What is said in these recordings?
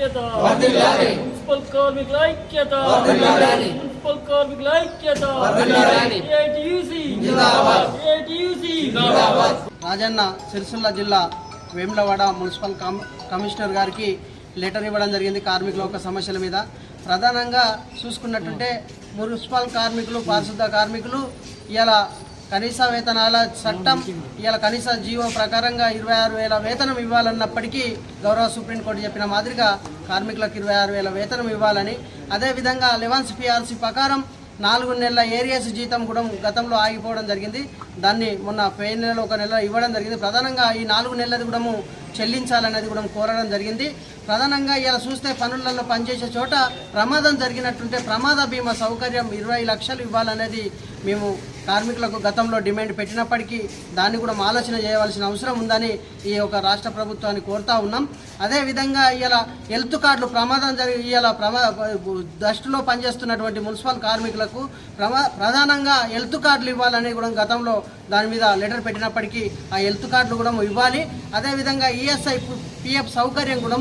ఐక్యత. మున్సిపల్ కార్మికుల ఐక్యత. మున్సిపల్ కార్మికుల ఐక్యత రాజన్న సిరిసిల్ల జిల్లా వేములవాడ మున్సిపల్ కమ్ కమిషనర్ గారికి లెటర్ ఇవ్వడం జరిగింది కార్మికుల యొక్క సమస్యల మీద. ప్రధానంగా చూసుకున్నట్టుంటే మున్సిపల్ కార్మికులు పారిశుద్ధ కార్మికులు ఇలా కనీస వేతనాల చట్టం ఇవాళ కనీస జీవో ప్రకారంగా ఇరవై ఆరు వేల వేతనం ఇవ్వాలన్నప్పటికీ గౌరవ సుప్రీంకోర్టు చెప్పిన మాదిరిగా కార్మికులకు ఇరవై ఆరు వేల వేతనం ఇవ్వాలని. అదేవిధంగా లెవెన్స్ పిఆర్సీ ప్రకారం నాలుగు నెలల ఏరియాస్ జీతం కూడా గతంలో ఆగిపోవడం జరిగింది. దాన్ని మొన్న పే నెలలో ఒక నెల ఇవ్వడం జరిగింది. ప్రధానంగా ఈ నాలుగు నెలలది కూడా చెల్లించాలనేది కూడా కోరడం జరిగింది. ప్రధానంగా ఇలా చూస్తే పనులలో పనిచేసే చోట ప్రమాదం జరిగినట్టుంటే ప్రమాద బీమా సౌకర్యం ఇరవై లక్షలు ఇవ్వాలనేది మేము కార్మికులకు గతంలో డిమాండ్ పెట్టినప్పటికీ దాన్ని కూడా ఆలోచన చేయవలసిన అవసరం ఉందని ఈ యొక్క రాష్ట్ర ప్రభుత్వాన్ని కోరుతా ఉన్నాం. అదేవిధంగా ఇలా హెల్త్ కార్డులు ప్రమాదం జరిగి ఇలా ప్రమా దృష్టిలో పనిచేస్తున్నటువంటి మున్సిపల్ కార్మికులకు ప్రధానంగా హెల్త్ కార్డులు ఇవ్వాలని కూడా గతంలో దాని మీద లెటర్ పెట్టినప్పటికీ ఆ హెల్త్ కార్డులు కూడా ఇవ్వాలి. అదేవిధంగా ఈఎస్ఐ పిఎఫ్ సౌకర్యం కూడా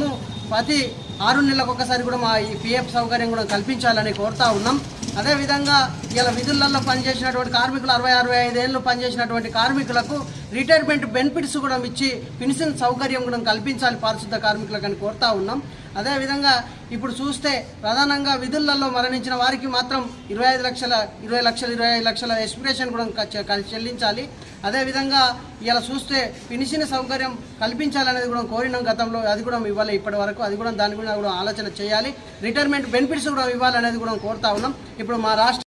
ప్రతి ఆరు నెలలకు ఒకసారి కూడా మా ఈ పిఎఫ్ సౌకర్యం కూడా కల్పించాలని కోరుతా ఉన్నాం. అదేవిధంగా ఇలా విధులలో పనిచేసినటువంటి కార్మికులు అరవై అరవై ఐదేళ్ళు పనిచేసినటువంటి కార్మికులకు రిటైర్మెంట్ బెనిఫిట్స్ కూడా ఇచ్చి పెన్షన్ సౌకర్యం కూడా కల్పించాలి పారిశుద్ధ కార్మికులకు అని కోరుతా ఉన్నాం. అదేవిధంగా ఇప్పుడు చూస్తే ప్రధానంగా విధులలో మరణించిన వారికి మాత్రం ఇరవై ఐదు లక్షల ఇరవై లక్షల ఇరవై ఐదు లక్షల ఎక్స్పిరేషన్ కూడా చెల్లించాలి. అదేవిధంగా ఇలా చూస్తే పెన్షన్ సౌకర్యం కల్పించాలనేది కూడా కోరినాం గతంలో. అది కూడా ఇవ్వాలి ఇప్పటి వరకు. అది కూడా దాని గురించి కూడా ఆలోచన చేయాలి. రిటైర్మెంట్ బెనిఫిట్స్ కూడా ఇవ్వాలనేది కూడా కోరుతా ఉన్నాం. ఇప్పుడు మా రాష్ట్ర